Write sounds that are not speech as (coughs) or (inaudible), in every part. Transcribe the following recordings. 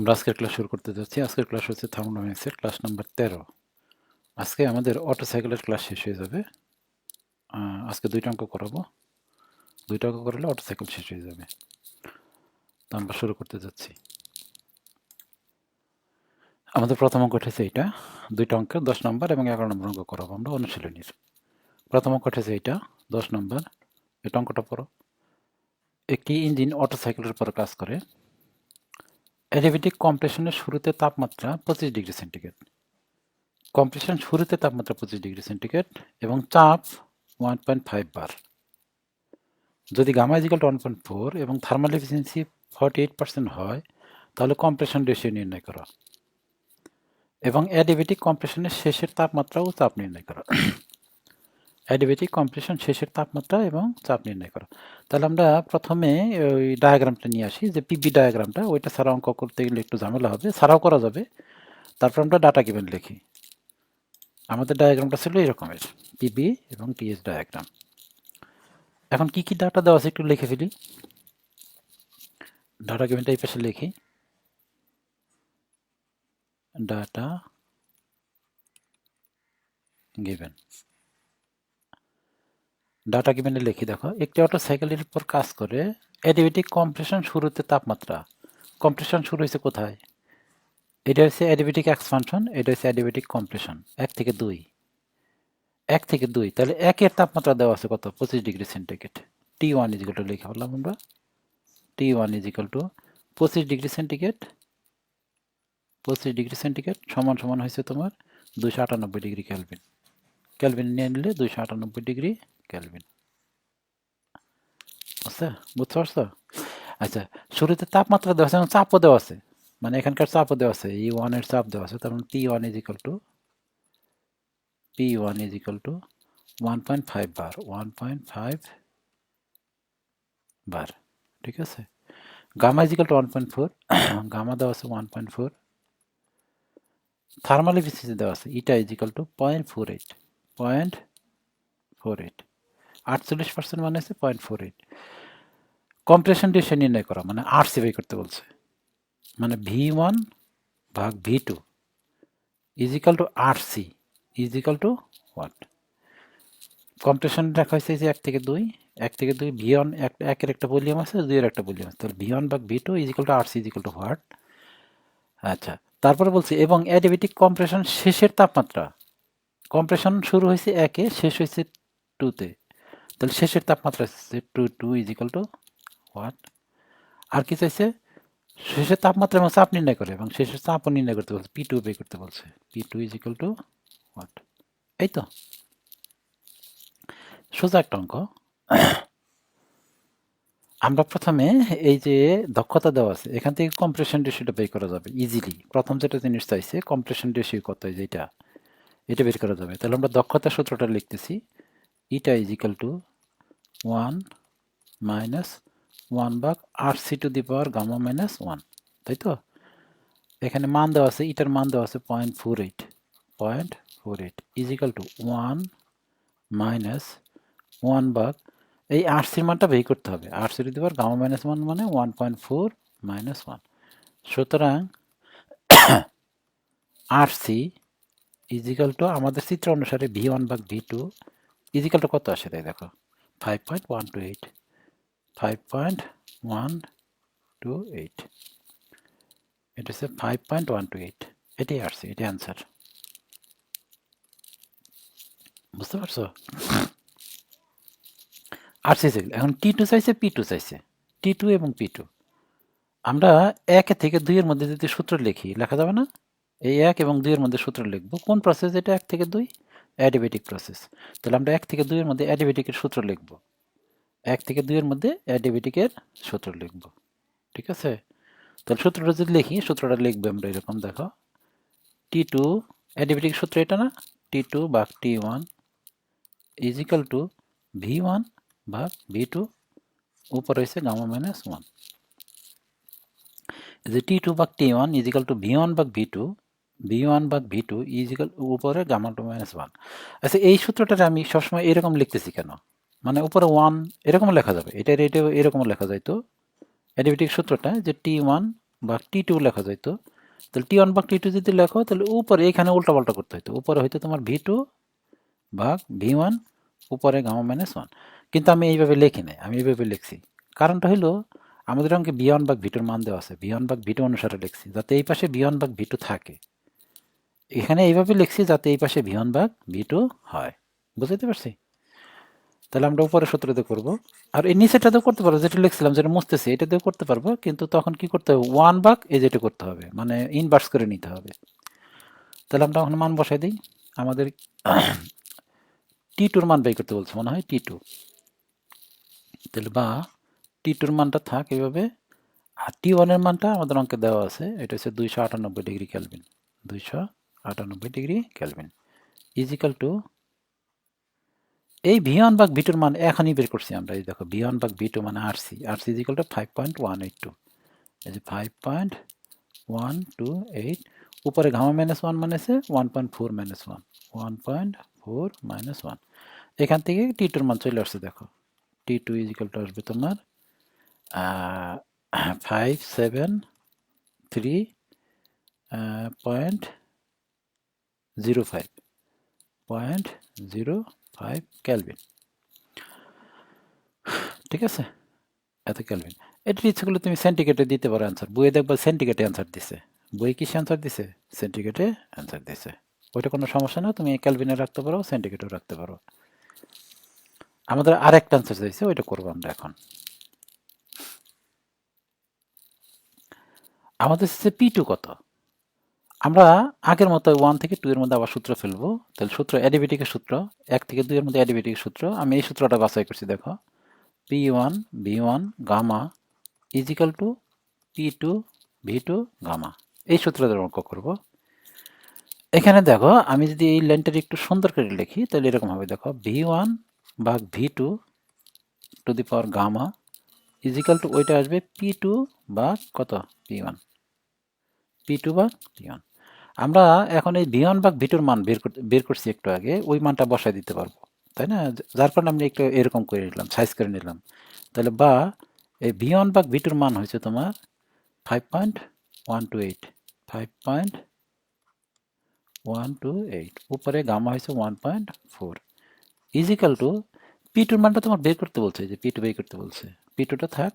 আমরা আজকের ক্লাস শুরু করতে যাচ্ছি। আজকের ক্লাস হচ্ছে থার্মোডাইনামিক্সের ক্লাস নাম্বার তেরো। আজকে আমাদের অটো সাইকেলের ক্লাস শেষ হয়ে যাবে। আজকে দুইটা অঙ্ক করাবো। দুইটা অঙ্ক করলে অটো সাইকেল শেষ হয়ে যাবে। তো আমরা শুরু করতে যাচ্ছি। আমাদের প্রথম অঙ্ক উঠেছে এইটা। দুইটা অঙ্ক, দশ নম্বর এবং এগারো নম্বর অঙ্ক করাবো আমরা অনুশীলনীর। প্রথম অঙ্ক উঠেছে এইটা, দশ নম্বর। এটা অঙ্কটা পড়ো। একটি ইঞ্জিন অটো সাইকেলের উপর কাজ করে? অ্যাডিভেটিক কম্প্রেশনের শুরুতে তাপমাত্রা পঁচিশ ডিগ্রি সেন্টিগ্রেড। কম্প্রেশন শুরুতে তাপমাত্রা পঁচিশ ডিগ্রি সেন্টিগ্রেড এবং চাপ ওয়ান পয়েন্ট ফাইভ বার। যদি gamma equal one point four এবং thermal efficiency forty eight percent হয়, তাহলে কম্প্রেশন রেশিও নির্ণয় করা। এবং অ্যাডিভেটিক কম্প্রেশনের শেষের তাপমাত্রা ও চাপ নির্ণয় করো। অ্যাডিভেটিক কম্প্রেশন শেষের তাপমাত্রা এবং চাপ নির্ণয় করা। তাহলে আমরা প্রথমে ওই ডায়াগ্রামটা নিয়ে আসি, যে পিবি ডায়াগ্রামটা ওইটা ছাড়া অঙ্ক করতে গেলে একটু ঝামেলা হবে ছাড়াও করা যাবে। তারপর আমরা ডাটা গিভেন লিখি। আমাদের ডায়াগ্রামটা ছিল এরকমের পিবি এবং টিএস ডায়াগ্রাম এখন কি কি ডাটা দেওয়া আছে একটু লিখে ফেলি। ডাটা গিভেনটা এই পাশে লিখি। ডাটা গিভেন ডাটা গিভেনে লিখি দেখো, একটি অটো সাইকেলের উপর কাজ করে অ্যাডিভেটিক কম্প্রেশন শুরুতে তাপমাত্রা। কম্প্রেশন শুরু হয়েছে কোথায়? এটা হচ্ছে অ্যাডিভেটিক এক্সপানশন, এটা হচ্ছে অ্যাডিভেটিক কম্প্রেশন, এক থেকে দুই। এক থেকে দুই, তাহলে একের তাপমাত্রা দেওয়া আছে কত? পঁচিশ degree centigrade. T one equal to লিখে বললাম আমরা। টি ওয়ান ইজিক্যাল টু পঁচিশ ডিগ্রি সেন্টিগ্রেড। পঁচিশ ডিগ্রি সেন্টিগ্রেড সমান সমান হয়েছে তোমার দুশো আটানব্বই ডিগ্রি ক্যালভিন ক্যালভিন নিয়ে নিলে দুইশো আটানব্বই ডিগ্রি। ক্যালভিন আচ্ছা বুঝতে পারছ আচ্ছা শুরুতে তাপমাত্রা দেওয়া আছে এবং চাপও দেওয়া আছে। মানে এখানকার চাপও দেওয়া আছে ই ওয়ানের চাপ দেওয়া আছে, তার মানে P one is equal to P one is equal to one point five bar one point five bar ঠিক আছে? Gamma is equal to one point four gamma দেওয়া আছে one point four thermal efficiency দেওয়া আছে eta is to point four eight point four eight আটচল্লিশ percent মানে হচ্ছে point four eight compression ratio নির্ণয় করা মানে আর সিভাই করতে বলছে। মানে ভি ওয়ান ভাগ V two equal to R C equal to what compression রাখা হয়েছে যে এক থেকে দুই, এক থেকে দুই, ভি ওয়ান এক, একের একটা ভলিউম আছে, দুইয়ের একটা ভলিউম আছে। তাহলে ভি ওয়ান ভাগ V two equal to R C equal to what আচ্ছা তারপরে বলছি, এবং অ্যাডিবেটিক কম্প্রেশন শেষের তাপমাত্রা। কম্প্রেশন শুরু হয়েছে একে, শেষ হয়েছে টুতে তাহলে শেষের তাপমাত্রা হচ্ছে two two equal to what আর কি চাইছে? শেষের তাপমাত্রা এবং চাপ নির্ণয় করে এবং শেষের চাপও নির্ণয় করতে বলছে পি টু বের করতে বলছে। P two is equal to what এই তো। সোজা একটা অঙ্ক। আমরা প্রথমে এই যে দক্ষতা দেওয়া আছে, এখান থেকে কম্প্রেশন রেশিওটা বের করা যাবে ইজিলি প্রথম যেটা জিনিস চাইছে কম্প্রেশন রেশিও কত? যেটা এটা। বের করা যাবে। তাহলে আমরা দক্ষতা সূত্রটা লিখতেছি। Eta is equal to one minus one ভাগ R C to the power gamma minus one তাই তো? এখানে মান দেওয়া আছে, ইটার মান দেওয়া আছে point four eight point four eight equal to one minus one ভাগ এই আর সির মানটা বের করতে হবে। R C to the power gamma minus one মানে one point four minus one সুতরাং আর সি ইজিক্যাল টু আমাদের চিত্র অনুসারে ভি ওয়ান ভাগ ভি টু ইজিক্যাল টু কত আসে তাই দেখো? Five point one two eight five point one two eight এটা হচ্ছে five point one two eight এটাই আসছে এটাই অ্যান্সার বুঝতে পারছ? আসছে সেগুলো এখন টি টু চাইছে পি টু চাইছে। টি টু এবং পি টু আমরা একে থেকে দুইয়ের মধ্যে যদি সূত্র লিখি, লেখা যাবে না? এই এক এবং দুইয়ের মধ্যে সূত্র লিখব। কোন প্রসেস এটা এক থেকে দুই? Adiabatic process. তাহলে আমরা এক থেকে দুইয়ের মধ্যে অ্যাডিবেটিকের সূত্র লিখব। এক থেকে দুইয়ের মধ্যে অ্যাডিবেটিকের সূত্র লিখব। ঠিক আছে? তাহলে সূত্রটা যদি লিখি, সূত্রটা লিখবে আমরা এরকম, দেখো। টি টু অ্যাডিবেটিক সূত্র এটা না? টি টু ভাগ T one equal to V one ভাগ ভি টু উপর হয়েছে গামা মাইনাস ওয়ান যে টি টু ভাগ T one equal to V one ভাগ ভি টু ভি ওয়ান ভাগ ভি টু ইজিক্যাল উপরে গামা টু মাইনাস ওয়ান আচ্ছা এই সূত্রটা আমি সবসময় এরকম লিখতেছি কেন? মানে উপরে ওয়ান এরকম লেখা যাবে। এটা এটা এরকম লেখা যায় তো। অ্যাডিভিটিক সূত্রটা যে টি ওয়ান বা টি টু লেখা যাইতো তাহলে টি ওয়ান ভাগ টি টু যদি লেখো, তাহলে উপরে এখানে উল্টাপাল্টা করতে হতো উপরে হয়তো তোমার ভি টু ভাগ ভি ওয়ান উপরে গামা মাইনাস ওয়ান কিন্তু আমি এইভাবে লিখি নাই, আমি এইভাবে লিখছি। কারণটা হলো, আমাদের অঙ্কে বি ওয়ান ভাগ ভিটুর মান দেওয়া আছে। বি ওয়ান ভাগ ভিটু অনুসারে লিখছি, যাতে এই পাশে বি ওয়ান ভাগ ভিটু থাকে। এখানে এইভাবে লিখছি যাতে এই পাশে ভি ওয়ান ভাগ ভিটু হয়। বুঝতে পারছি? তাহলে আমরা উপরে সূত্রতে করব। আর এই নিচেটাতেও করতে পারব যেটা লিখছিলাম, যেটা মুছতেছি, এটা দিয়েও করতে পারব, কিন্তু তখন কি করতে হবে? ওয়ান ভাগ এই যেটা করতে হবে মানে ইনভার্স করে নিতে হবে। তাহলে আমরা এখন মান বসাই দিই। আমাদের (clears throat) টি টুর মান বের করতে বলছে, মনে হয় টি টু তাহলে বা টি টুর মানটা থাক এইভাবে। আর টি ওয়ানের মানটা আমাদের অঙ্কে দেওয়া আছে, এটা হচ্ছে দুইশো আটানব্বই ডিগ্রি ক্যালভিন দুইশো আটানব্বই degree kelvin is equal to এই ভি ওয়ান বাগ ভিটুর মান এখনই বের করছি আমরা। এই দেখো ভি ওয়ান বাগ ভিটু মানে R C R C equal to five point one eight two এই যে five point one two eight উপরে ঘামা minus one মানেছে one point four minus one one point four minus one এখান থেকে টি টুর মান চলে আসছে দেখো। টি টু ইজিক্যাল টু আসবে তোমার five seven three point zero five point zero five kelvin ঠিক আছে? এত ক্যালভিন এটার ইচ্ছে করলে তুমি সেন্টিগ্রেটে দিতে পারো অ্যান্সার বইয়ে দেখবা সেন্টিগ্রেটে অ্যান্সার দিছে। বই কিসে অ্যান্সার দিছে? সেন্টিগ্রেটে অ্যান্সার দিছে। ওইটা কোনো সমস্যা না, তুমি ক্যালভিনে রাখতে পারো সেন্টিগ্রেটেও রাখতে পারো। আমাদের আর একটা অ্যান্সার চাইছে, ওইটা করব আমরা এখন। আমাদের হচ্ছে পি টু কত? আমরা আগের মতো ওয়ান থেকে টু এর মধ্যে আবার সূত্র ফেলব। তাহলে সূত্র অ্যাডিবেটিকের সূত্র, এক থেকে দুইয়ের মধ্যে অ্যাডিবেটিকের সূত্র। আমি এই সূত্রটা বাছাই করছি, দেখো। P one V one gamma equal to P two V two gamma এই সূত্রটা অঙ্ক করব। এখানে দেখো, আমি যদি এই লাইনটার একটু সুন্দর করে লিখি, তাহলে এরকম হবে, দেখো। ভি ওয়ান ভাগ V two to the power gamma equal to ওইটা আসবে পি টু বা কত? পি ওয়ান পি টু বা পি ওয়ান আমরা এখন এই ওয়ান ভাগ ভিটুর মান বের করতে বের করছি একটু আগে, ওই মানটা বসায় দিতে পারব, তাই না? যার কারণে আমি একটু এরকম করে নিলাম সাইজ করে নিলাম। তাহলে বা এই ওয়ান ভাগ ভিটুর মান হয়েছে তোমার five point one two eight five point one two eight উপরে গামা হয়েছে one point four equal to P টুর মানটা তোমার বের করতে বলছে, যে পি টু বের করতে বলছে। পি টুটা থাক।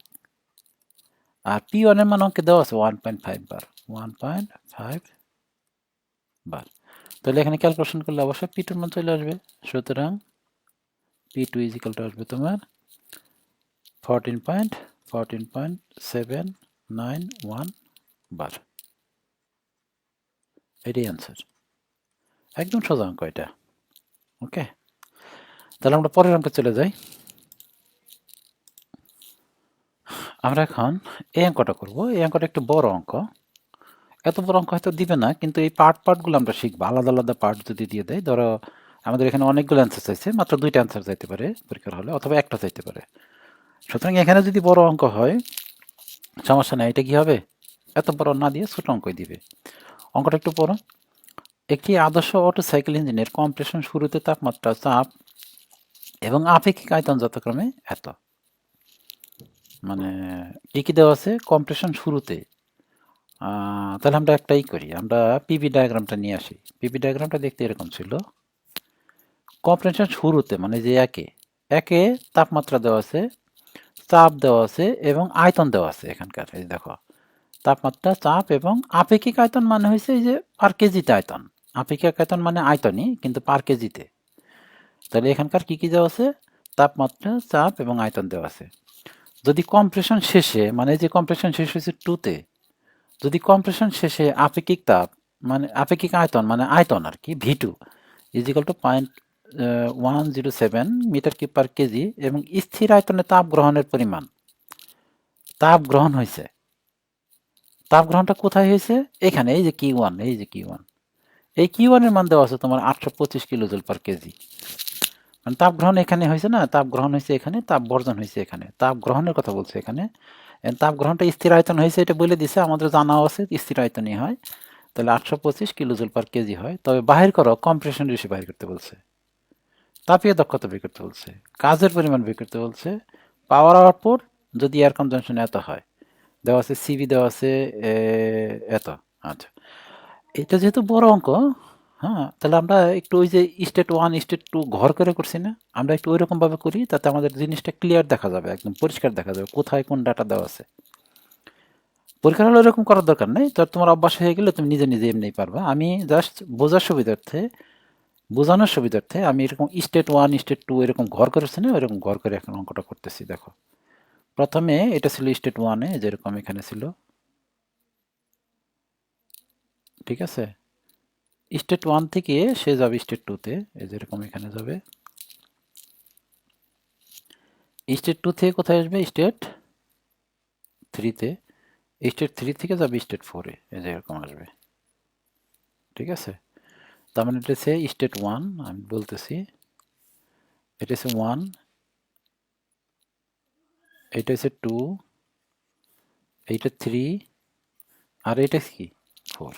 আর পি ওয়ানের মান অঙ্কে দেওয়া আছে one point five bar one point five bar তাহলে এখানে ক্যালকুলেশন করলে অবশ্যই পি টুর মান চলে আসবে। সুতরাং পি টু ইজিক্যাল টু আসবে তোমার fourteen point fourteen point seven nine one bar এটাই অ্যান্সার একদম সোজা অঙ্ক এটা। ওকে তাহলে আমরা পরের অঙ্কে চলে যাই। আমরা এখন এই অঙ্কটা করব। এই অঙ্কটা একটু বড় অঙ্ক। এত বড় অঙ্ক হয়তো দিবে না, কিন্তু এই পার্ট পার্টগুলো আমরা শিখব। আলাদা আলাদা পার্ট যদি দিয়ে দেয়, ধরো আমাদের এখানে অনেকগুলো অ্যান্সার চাইছে, মাত্র দুইটা অ্যান্সার চাইতে পারে, পরীক্ষার হলে, অথবা একটা চাইতে পারে। সুতরাং এখানে যদি বড় অঙ্ক হয়, সমস্যা নেই, এটা কি হবে? এত বড় না দিয়ে ছোট অঙ্কই দিবে। অঙ্কটা একটু পড়ো। একটি আদর্শ অটো সাইকেল ইঞ্জিনের কম্প্রেশন শুরুতে তাপমাত্রা, চাপ এবং আপেক্ষিক আয়তন যথাক্রমে এত। মানে কি কি দেওয়া আছে? কম্প্রেশন শুরুতে। তাহলে আমরা একটাই করি। আমরা পিভি ডায়াগ্রামটা নিয়ে আসি। পিভি ডায়াগ্রামটা দেখতে এরকম ছিল। কম্প্রেশন শুরুতে মানে যে একে একে তাপমাত্রা দেওয়া আছে, চাপ দেওয়া আছে এবং আয়তন দেওয়া আছে এখানকার। এই দেখো, তাপমাত্রা, চাপ এবং আপেক্ষিক আয়তন মানে হয়েছে এই যে পার কেজিতে আয়তন। আপেক্ষিক আয়তন মানে আয়তনই, কিন্তু পার কেজিতে তাহলে এখানকার কি কি দেওয়া আছে? তাপমাত্রা, চাপ এবং আয়তন দেওয়া আছে। যদি কম্প্রেশন শেষে মানে যে কম্প্রেশন শেষ হয়েছে টুতে যদি কম্প্রেশন শেষে আপেক্ষিক তাপ মানে আপেক্ষিক আয়তন মানে আয়তন আর কি V two equal to point one zero seven metre cube per K G এবং স্থির আয়তনে তাপ গ্রহণের পরিমাণ। তাপ গ্রহণ হয়েছে। তাপ গ্রহণটা কোথায় হয়েছে? এখানে, এই যে কি ওয়ান এই যে কি ওয়ান এই কি ওয়ানের মান দেওয়া আছে তোমার আটশো পঁচিশ কিলো জুল পার কেজি মানে তাপ গ্রহণ এখানে হয়েছে না? তাপ গ্রহণ হয়েছে এখানে, তাপ বর্জন হয়েছে এখানে। তাপ গ্রহণের কথা বলছে এখানে। তাপ গ্রহণটা স্থির আয়তন হয়েছে, এটা বলে দিছে, আমাদের জানাও আছে স্থির আয়তনই হয়। তাহলে আটশো পঁচিশ কিলো জুল পার কেজি হয়। তবে বাহির করো কম্প্রেশন রেশিও বাহির করতে বলছে। তাপীয় দক্ষতা বের করতে বলছে। কাজের পরিমাণ বের করতে বলছে। পাওয়ার আউটপুট যদি এয়ার কনজামশন এত হয়। দেওয়া আছে সিবি দেওয়া আছে এত। আচ্ছা। এটা যেহেতু বড় অঙ্ক হ্যাঁ তাহলে আমরা একটু ওই যে স্টেট ওয়ান স্টেট টু ঘর করে করছি না? আমরা একটু ওইরকম ভাবে করি, তাতে আমাদের জিনিসটা ক্লিয়ার দেখা যাবে, একদম পরিষ্কার দেখা যাবে কোথায় কোন ডাটা দেওয়া আছে। পরীক্ষা হলে এরকম করার দরকার নেই, তো তোমার অভ্যাস হয়ে গেলে তুমি নিজে নিজে এমনি পারবা। আমি জাস্ট বোঝার সুবিধার্থে, বোঝানোর সুবিধার্থে আমি এরকম স্টেট ওয়ান স্টেট টু এরকম ঘর করেছি না এরকম ঘর করে এখন অঙ্কটা করতেছি, দেখো। প্রথমে এটা ছিল স্টেট ওয়ানে যেরকম এখানে ছিল। ঠিক আছে? স্টেট ওয়ান থেকে সে যাবে স্টেট টুতে, এই যেরকম এখানে যাবে। স্টেট টু থেকে কোথায় আসবে? স্টেট থ্রিতে। স্টেট থ্রি থেকে যাবে স্টেট ফোরে, এই যে এরকম আসবে। ঠিক আছে? তার মানে এটা হচ্ছে স্টেট ওয়ান, আমি বলতেছি। এটা হচ্ছে ওয়ান, এটা হচ্ছে টু, এইটা থ্রি, আর এটা কি? ফোর।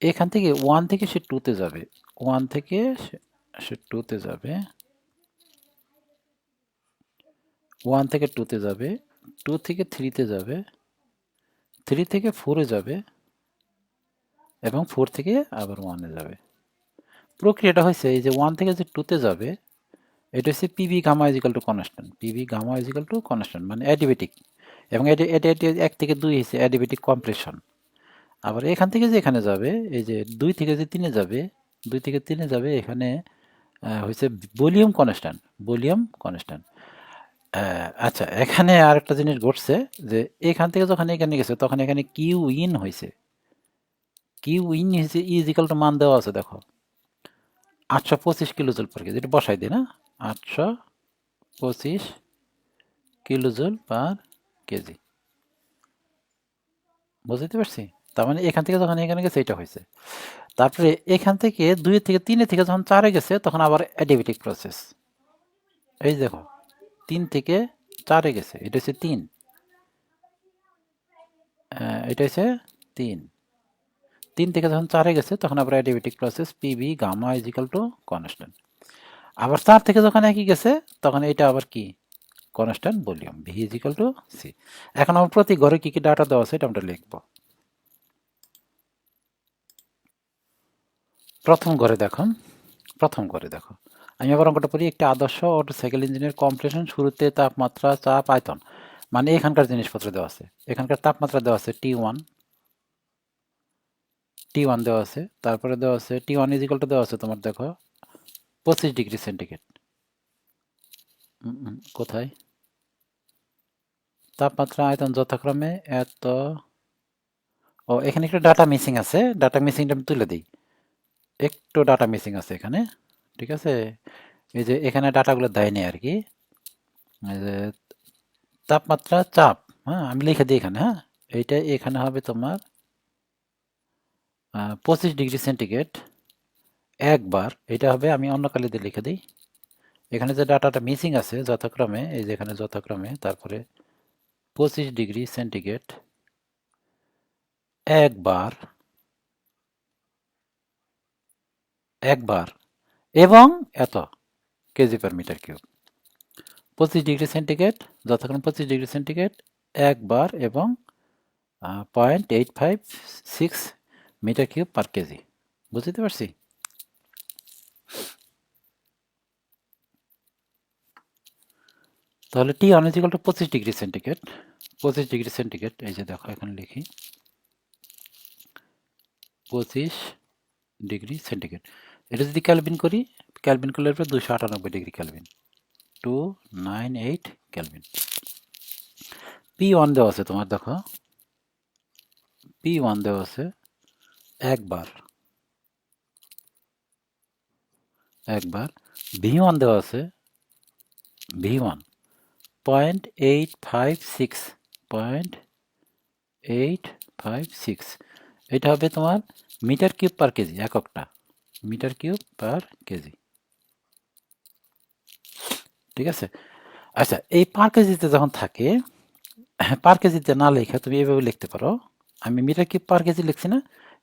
এখান থেকে ওয়ান থেকে সে টুতে যাবে। ওয়ান থেকে সে- টুতে যাবে। ওয়ান থেকে টুতে যাবে। টু থেকে থ্রিতে যাবে। থ্রি থেকে ফোরে যাবে এবং ফোর থেকে আবার ওয়ানে যাবে। প্রক্রিয়াটা হয়েছে এই যে ওয়ান থেকে যে টুতে যাবে, এটা হচ্ছে P V gamma equal to constant P V gamma equal to constant মানে অ্যাডিবেটিক এবং এটা এটা এক থেকে দুই হয়েছে অ্যাডিবেটিক কম্প্রেশন আবার এখান থেকে যে এখানে যাবে, এই যে দুই থেকে যে তিনে যাবে, দুই থেকে তিনে যাবে এখানে হয়েছে ভলিউম কনস্ট্যান্ট ভলিউম কনস্ট্যান্ট। আচ্ছা এখানে আর একটা জিনিস ঘটছে যে এখান থেকে যখন এখানে গেছে, তখন এখানে কিউ ইন হয়েছে কিউ ইন হয়েছে ইজিক্যাল টু মান দেওয়া আছে, দেখো। আটশো পঁচিশ কিলো জল পার কেজি, এটা বসাই দিই, না? আটশো পঁচিশ কিলো জুল পার কেজি। বুঝতে পারছি? তার মানে এখান থেকে যখন এখানে গেছে, এটা হয়েছে। তারপরে এখান থেকে দুই থেকে তিনে থেকে যখন চারে গেছে, তখন আবার অ্যাডিবেটিক প্রসেস এই দেখো, তিন থেকে চারে গেছে, এটা হচ্ছে তিন। এটা হচ্ছে তিন। তিন থেকে যখন চারে গেছে, তখন আবার adiabatic process P V gamma equal to constant আবার চার থেকে যখন একই গেছে, তখন এটা আবার কি? Constant volume V equal to C এখন আমার প্রতি ঘরে কী কী ডাটা দেওয়া আছে, এটা আমরা লিখব। প্রথম ঘরে দেখো, প্রথম ঘরে দেখো। আমি আবার অঙ্কটা পড়ি একটি আদর্শ অটো সাইকেল ইঞ্জিনের কম্প্রেশন শুরুতে তাপমাত্রা চাপ আয়তন মানে এখানকার জিনিসপত্র দেওয়া আছে। এখানকার তাপমাত্রা দেওয়া আছে টি ওয়ান টি ওয়ান দেওয়া আছে, তারপরে দেওয়া আছে টি ওয়ান ইজিক্যাল টু দেওয়া আছে তোমার দেখো পঁচিশ ডিগ্রি সেন্টিগ্রেড। কোথায়? তাপমাত্রা আয়তন যথাক্রমে এত, ও, এখানে একটা ডাটা মিসিং আছে, ডাটা মিসিংটা আমি তুলে দিই। একটু ডাটা মিসিং আছে এখানে, ঠিক আছে? এই যে এখানে ডাটাগুলো দেয়নি আর কি। যে তাপমাত্রা, চাপ হ্যাঁ আমি লিখে দিই এখানে হ্যাঁ? এইটা এখানে হবে তোমার পঁচিশ ডিগ্রি সেন্টিগ্রেড। একবার, এটা হবে আমি অন্য কালি দিয়ে লিখে দিই। এখানে যে ডাটাটা মিসিং আছে যথাক্রমে, এই যে এখানে যথাক্রমে, তারপরে পঁচিশ ডিগ্রি সেন্টিগ্রেড। একবার একবার এবং এত K G per metre cube পঁচিশ ডিগ্রি সেন্টিগ্রেড, যথাক্রমে পঁচিশ ডিগ্রি সেন্টিগ্রেড, একবার এবং point eight five six metre cube per K G. বুঝতে পারছি? তাহলে টি অনইজিক্যাল টু পঁচিশ ডিগ্রি সেন্টিগ্রেড। পঁচিশ ডিগ্রি সেন্টিগ্রেড, এই যে দেখো, এখানে লিখি। পঁচিশ ডিগ্রি সেন্টিগ্রেড। এটা যদি ক্যালভিন করি ক্যালভিন করলে পরে দুশো আটানব্বই degree kelvin two nine eight kelvin P one দেওয়া আছে তোমার, দেখো। পি ওয়ান দেওয়া আছে একবার। একবার। ভি ওয়ান দেওয়া আছে V one point eight five six point eight five six এটা হবে তোমার metre cube per K G, এককটা। Metre cube per K G. ঠিক আছে? আচ্ছা এই পার কেজিতে যখন থাকে পার কেজিতে না লেখা তুমি এভাবে লিখতে পারো। আমি মিটার কিউব পার কেজি লিখছি না,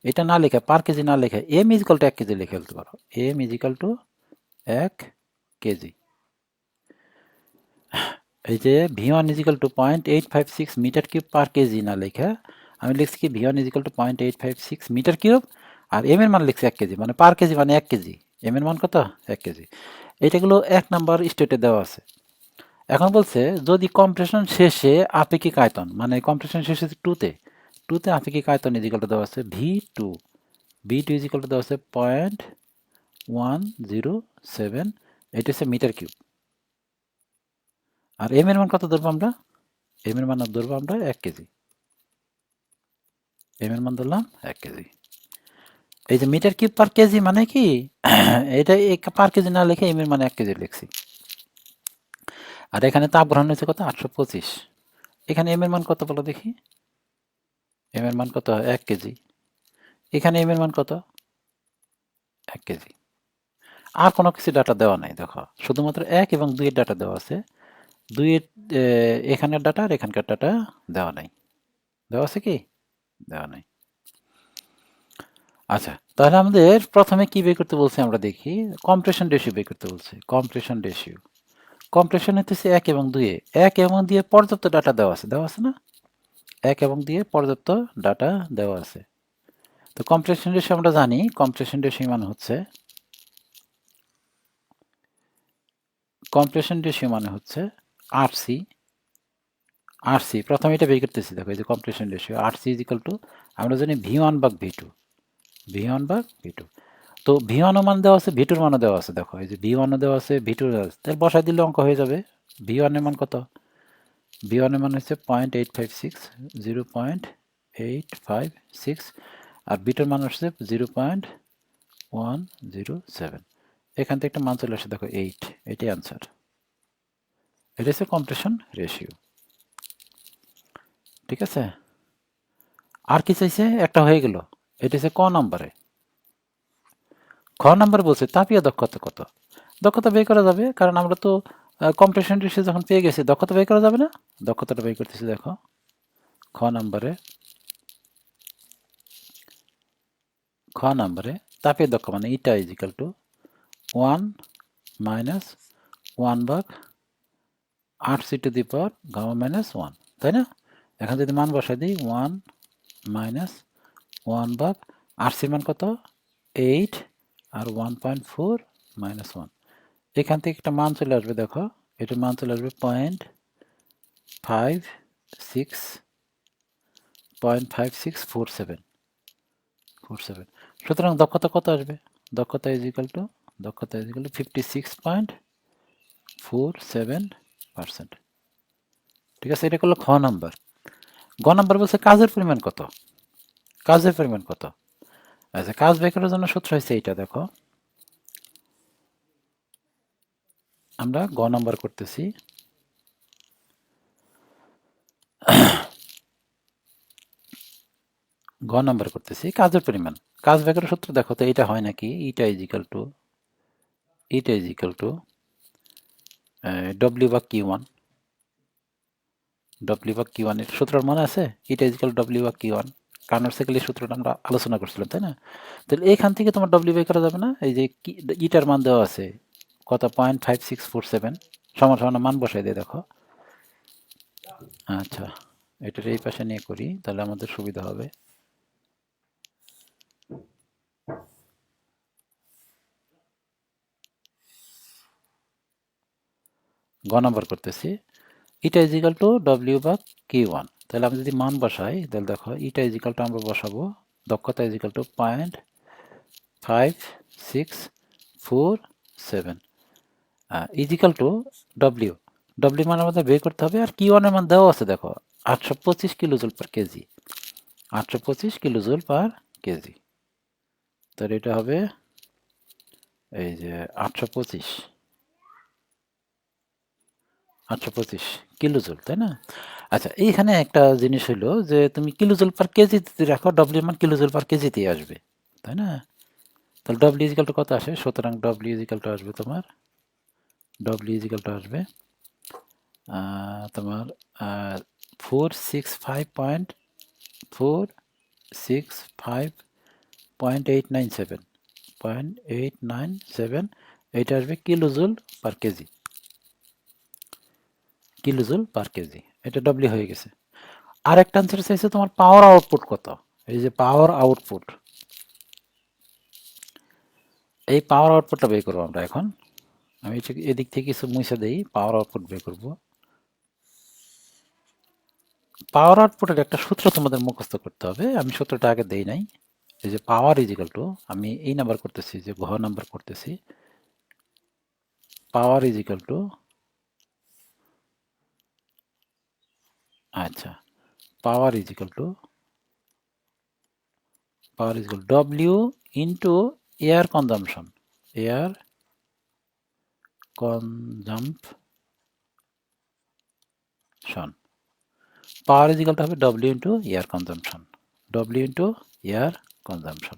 এটা না লেখা, পার কেজি না লেখা এম ইজিক্যাল টু এক কেজি লিখে ফেলতে পারো। এম ইজিক্যাল টু এক কেজি। এই যে V one equal to point eight five six metre cube per K G না লেখা, আমি লিখছি কি V one equal to point eight five six metre cube R M এর মান লিখছি এক কেজি মানে পার কেজি মানে এক কেজি। এম এর মান কত? এক কেজি। এইটাগুলো এক নাম্বার স্টেটে দেওয়া আছে। এখন বলছে, যদি কম্প্রেশন শেষে আপেক্ষিক আয়তন মানে কম্প্রেশন শেষে টুতে টুতে আপেক্ষিক আয়তন ইজিক্যাল টু দেওয়া আছে V two V two equal to দেওয়া আছে পয়েন্ট ওয়ান জিরো সেভেন এটা হচ্ছে মিটার কিউব আর এম এর মান কত ধরবো আমরা? এম এর মান ধরবো আমরা এক কেজি। এম এর মান ধরলাম এক কেজি। এই যে মিটার কিউব পার কেজি মানে কি? (clears throat) এটা পার কেজি না লিখে এম এর মানে এক কেজি লিখছি। আর এখানে তাপ গ্রহণ হয়েছে কত? আটশো পঁচিশ। এখানে এম এর মান কত বলো দেখি? এম এর মান কত? এক কেজি এখানে এম এর মান কত? এক কেজি আর কোনো কিছু ডাটা দেওয়া নাই, দেখো। শুধুমাত্র এক এবং দুইয়ের ডাটা দেওয়া আছে। দুইয়ের এখানের ডাটা আর এখানকার ডাটা দেওয়া নাই। দেওয়া আছে কি? দেওয়া নাই। আচ্ছা তাহলে আমাদের প্রথমে কি বের করতে বলছে আমরা দেখি? কম্প্রেশন রেশিও বের করতে বলছে। Compression ratio. কম্প্রেশন হতেছে এক এবং দুইয়ে। এক এবং দিয়ে পর্যাপ্ত ডাটা দেওয়া আছে। দেওয়া আছে না? এক এবং দিয়ে পর্যাপ্ত ডাটা দেওয়া আছে। তো কম্প্রেশন রেশিও আমরা জানি। কম্প্রেশন রেশিও মানে হচ্ছে, কম্প্রেশন রেশিও মানে হচ্ছে আর সি আর সি প্রথমে এটা বের করতেছি। দেখো, এই যে compression ratio R C equal to আমরা জানি ভি ওয়ান বাগ ভি টু ভি ওয়ান বা ভি টু। তো ভি ওয়ানও মান দেওয়া আছে, ভি টুর মানও দেওয়া আছে, দেখো, এই যে ভি ওয়ানও দেওয়া আছে, ভি টুর আছে, তাহলে বসাই দিলে অঙ্ক হয়ে যাবে। ভি ওয়ানের মান কত? ভি ওয়ানের মান হচ্ছে point eight five six, zero point eight five six, আর বিটার মান হচ্ছে zero point one zero seven. এখান থেকে একটা মান চলে আসে, দেখো, এইট, এটাই অ্যান্সার এটা হচ্ছে কম্প্রেশন রেশিও ঠিক আছে? আর কি চাইছে? একটা হয়ে গেল। এটা হচ্ছে ক নম্বরে খ নম্বর বলছে, তাপীয় দক্ষতা কত? দক্ষতা বের করা যাবে, কারণ আমরা তো কম্প্রেশন রেশিও যখন পেয়ে গেছি, দক্ষতা বের করা যাবে না? দক্ষতাটা বের করতেছি, দেখো। খ নম্বরে খ নম্বরে তাপীয় দক্ষ মানে eta equal to one minus one ভাগ আট C to the power gamma minus one তাই না? এখন যদি মান বসাই দিই ওয়ান মাইনাস ওয়ান ভাগ আর সি মান কত? এইট আর one point four minus one. এখান থেকে একটা মান চলে আসবে, দেখো। এটার মান চলে আসবে point five six, point five six four seven four seven. সুতরাং দক্ষতা কত আসবে? দক্ষতা ইজ ইকাল টু দক্ষতা is equal to fifty six point four seven percent ঠিক আছে, এটা করল খ নাম্বার। গ নাম্বার বলছে কাজের পরিমাণ কত? কাজের পরিমাণ কত? আচ্ছা কাজ বের করার জন্য সূত্র হয়েছে এইটা, দেখো। আমরা গ নাম্বার করতেছি। গ নাম্বার করতেছি, কাজের পরিমাণ। কাজ বের করার সূত্র দেখো তো এটা হয় নাকি? Eta equal to eta equal to W বা কিউ ওয়ান ডব্লিউ বা কিউ ওয়ানের সূত্রের মনে আছে? ইটা ইজিক্যাল ডব্লিউ বা কিউ ওয়ান কার্নার সাইকেলের সূত্রটা আমরা আলোচনা করছিলাম, তাই না? তাহলে এখান থেকে তোমার ডব্লিউ বাই করা যাবে না? এই যে ইটার মান দেওয়া আছে, কত? Point five six four seven সমান সমান মান বসাই দিয়ে দেখো। আচ্ছা এটার এই পাশে নিয়ে করি, তাহলে আমাদের সুবিধা হবে। গ নম্বর করতেছি, ইটা ইজিক্যাল টু ডব্লিউ বা কি ওয়ান তাহলে আমি যদি মান বসাই, তাহলে দেখো ইটা ইজিক্যাল টু আমরা বসাবো। দক্ষতা equal to point five six four seven equal to W W মান আমাদের বের করতে হবে, আর কি ওয়ানের মান দেওয়া আছে, দেখো, আটশো পঁচিশ কিলো জুল পার কেজি আটশো পঁচিশ কিলো জুল পার কেজি তাহলে এটা হবে এই যে আটশো পঁচিশ। আটশো পঁচিশ কিলোজুল, তাই না? আচ্ছা এইখানে একটা জিনিস হলো যে তুমি কিলোজুল পার কেজি রাখো ডব্লিউ মান কিলোজুল পার কেজিতেই আসবে, তাই না? তাহলে ডব্লিউ ইজিক্যালটা কত আসে? সুতরাং ডব্লিউ ইজিক্যালটা আসবে তোমার ডব্লিউ ইজিক্যালটা আসবে তোমার four six five point four six five point eight nine seven point eight nine seven এইটা আসবে kilojoule per KG kilojoule per KG এটা ডব্লিউ হয়ে গেছে। আর একটা আনসার চাইছে তোমার পাওয়ার আউটপুট কত? এই যে পাওয়ার আউটপুট এই পাওয়ার আউটপুটটা বের করব আমরা এখন। আমি এদিক থেকে কিছু মুছে দেই পাওয়ার আউটপুট বের করব। পাওয়ার আউটপুটের একটা সূত্র তোমাদের মুখস্থ করতে হবে। আমি সূত্রটা আগে দেই নাই। এই যে পাওয়ার ইজিক্যাল টু আমি এই নাম্বার করতেছি, যে ঘ নাম্বার করতেছি। পাওয়ার ইজিক্যাল টু আচ্ছা power equal to power equal W into air consumption air consumption power equal to হবে W into air consumption W into air consumption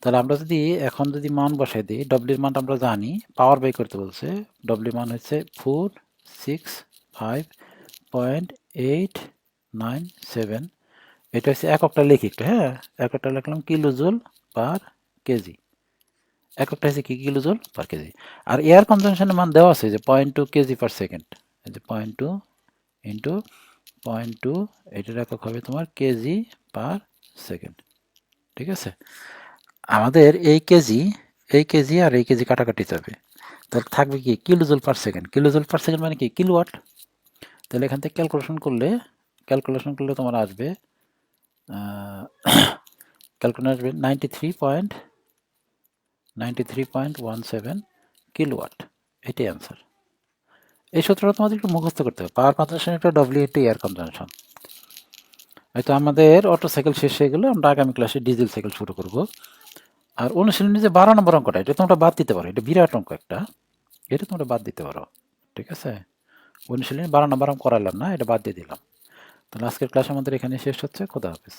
তাহলে আমরা যদি এখন যদি মান বসাই দিই ডব্লিউর মানটা আমরা জানি পাওয়ার বাই করতে বলছে ডব্লিউ মান হচ্ছে four six five point eight nine seven এটা হচ্ছে এককটা লিখি একটু হ্যাঁ? এককটা লিখলাম কিলোজুল পার কেজি। এককটা হচ্ছে কি কিলোজুল পার কেজি? আর এয়ার কনজামশনের মান দেওয়া আছে যে point two KG per second যে point two into point two এটার একক হবে তোমার কেজি পার সেকেন্ড ঠিক আছে? আমাদের এই কেজি এই কেজি আর এই কেজি কাটাকাটি যাবে তাহলে থাকবে কি? Kilojoule per second kilojoule per second মানে কি? কিলোওয়াট? তাহলে এখান থেকে ক্যালকুলেশন করলে ক্যালকুলেশন করলে তোমার আসবে ক্যালকুলেশন (coughs) আসবে ninety three point ninety three point one seven kilowatt এটাই অ্যান্সার এই সূত্রটা তোমাদের একটু মুখস্থ করতে হবে। পাওয়ার কনজামশন একটা ডব্লিউ এটি এয়ার কনজামশন হয়তো আমাদের অটো সাইকেল শেষ হয়ে গেলে আমরা আগামী ক্লাসে ডিজেল সাইকেল শুরু করব। আর অনুশীলনী যে বারো নম্বর অঙ্কটা, এটা তোমরা বাদ দিতে পারো। এটা বিরাট অঙ্ক একটা। এটা তোমরা বাদ দিতে পারো। ঠিক আছে? অনুশীলনী বারো নম্বর অঙ্ক করালাম না, এটা বাদ দিয়ে দিলাম। তাহলে আজকের ক্লাস আমাদের এখানে শেষ হচ্ছে, খোদা হাফিজ।